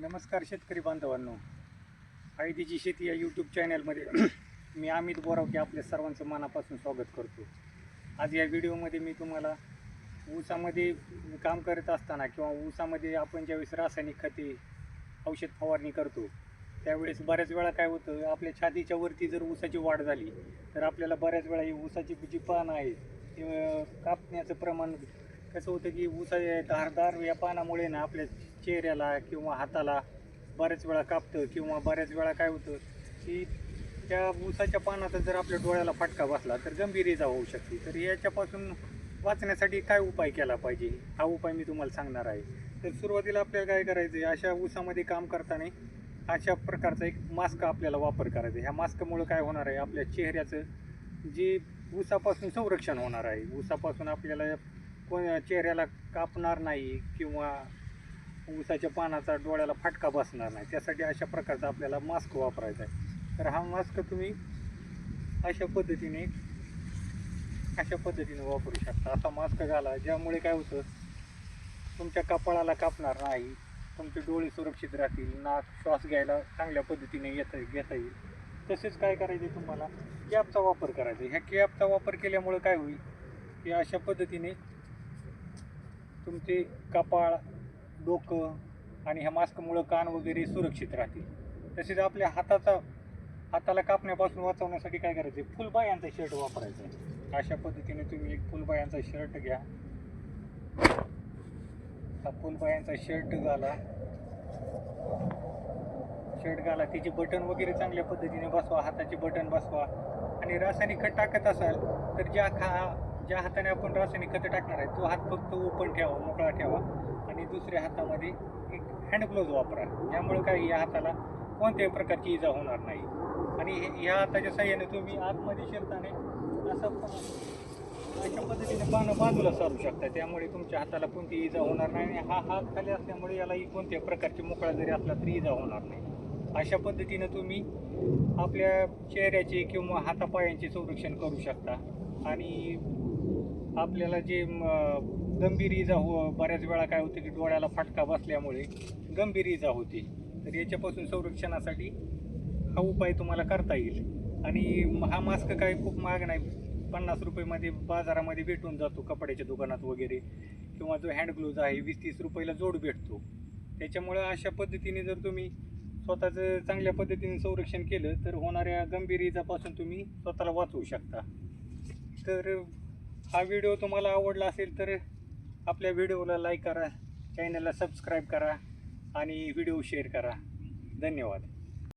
नमस्कार शेतकरी बांधवांनो. आयदीची शेती या यूट्यूब चॅनलमध्ये मी अमित बोरावके आपल्या सर्वांचं मनापासून स्वागत करतो. आज या व्हिडिओमध्ये मी तुम्हाला ऊसामध्ये काम करत असताना किंवा ऊसामध्ये आपण ज्यावेळेस रासायनिक खते औषध फवारणी करतो त्यावेळेस बऱ्याच वेळा काय होतं आपल्या छातीच्या वरती जर ऊसाची वाढ झाली तर आपल्याला बऱ्याच वेळा ही ऊसाची जी पानं आहे ते कापण्याचं प्रमाण कसं होतं की ऊसा धारदार या पानामुळे ना आपल्या चेहऱ्याला किंवा हाताला बऱ्याच वेळा कापतं किंवा बऱ्याच वेळा काय होतं की त्या ऊसाच्या पानाचा जर आपल्या डोळ्याला फटका बसला तर गंभीर इजा होऊ शकते. तर याच्यापासून वाचण्यासाठी काय उपाय केला पाहिजे? हा उपाय मी तुम्हाला सांगणार आहे. तर सुरुवातीला आपल्याला काय करायचं आहे अशा ऊसामध्ये काम करताना अशा प्रकारचा एक मास्क आपल्याला वापर करायचा. आहे ह्या मास्कमुळं काय होणार आहे? आपल्या चेहऱ्याचं जे ऊसापासून संरक्षण होणार आहे. ऊसापासून आपल्याला कोण चेहऱ्याला कापणार नाही किंवा ऊसाच्या पानाचा डोळ्याला फाटका बसणार नाही. त्यासाठी अशा प्रकारचा आपल्याला मास्क वापरायचा आहे. तर हा मास्क तुम्ही अशा पद्धतीने अशा पद्धतीने वापरू शकता. असा मास्क घाला ज्यामुळे काय होतं तुमच्या कपाळाला कापणार नाही. तुमचे डोळे सुरक्षित राहतील नाक श्वास घ्यायला चांगल्या पद्धतीने येता घेता येईल. तसेच काय करायचे तुम्हाला? कॅपचा वापर करायचा ह्या कॅपचा वापर केल्यामुळे काय होईल? की अशा पद्धतीने तुमचे कपाळ डोकं आणि ह्या मास्कमुळं कान वगैरे सुरक्षित राहतील. तसेच आपल्या हाताचा हाताला कापण्यापासून वाचवण्यासाठी काय करायचं? फुलबायांचा शर्ट वापरायचा आहे. अशा पद्धतीने तुम्ही एक फुलबायांचा शर्ट घ्या. हा फुलबायांचा शर्ट घाला. शर्ट घाला. तिचे बटन वगैरे चांगल्या पद्धतीने बसवा. हाताचे बटन बसवा. आणि रासायनिक खत टाकत असाल तर ज्या खा ज्या हाताने आपण रासायनिक खत टाकणार आहे तो हात फक्त ओपन ठेवा मोकळा ठेवा आणि दुसऱ्या हातामध्ये एक हँड ग्लोव्ज वापरा. ज्यामुळे काय या हाताला कोणत्याही प्रकारची इजा होणार नाही. आणि हे- या हाताच्या साह्याने तुम्ही आतमध्ये शिरताने असं अशा पद्धतीने पानं बाजूला सारू शकता. त्यामुळे तुमच्या हाताला कोणती इजा होणार नाही आणि हा हात खाली असल्यामुळे यालाही कोणत्याही प्रकारची मोकळा जरी असला तरी इजा होणार नाही. अशा पद्धतीनं तुम्ही आपल्या चेहऱ्याचे किंवा हातापायांचे संरक्षण करू शकता. आणि आपल्याला जे गंभीर इजा हो बऱ्याच वेळा काय होते की डोळ्याला फटका बसल्यामुळे गंभीर इजा होते. तर याच्यापासून संरक्षणासाठी हा उपाय तुम्हाला करता येईल. आणि हा मास्क काय खूप महाग नाही. पन्नास रुपयेमध्ये बाजारामध्ये भेटून जातो कपड्याच्या दुकानात वगैरे. किंवा जो हँड ग्लोज आहे वीस तीस रुपयाला जोड भेटतो. त्याच्यामुळं अशा पद्धतीने जर तुम्ही स्वतःचं चांगल्या पद्धतीने संरक्षण केलं तर होणाऱ्या गंभीर इजापासून तुम्ही स्वतःला वाचवू शकता. तर हा व्हिडिओ तुम्हाला आवडला असेल तर आपल्या व्हिडिओला लाईक करा चॅनलला सबस्क्राईब करा आणि व्हिडिओ शेअर करा. धन्यवाद.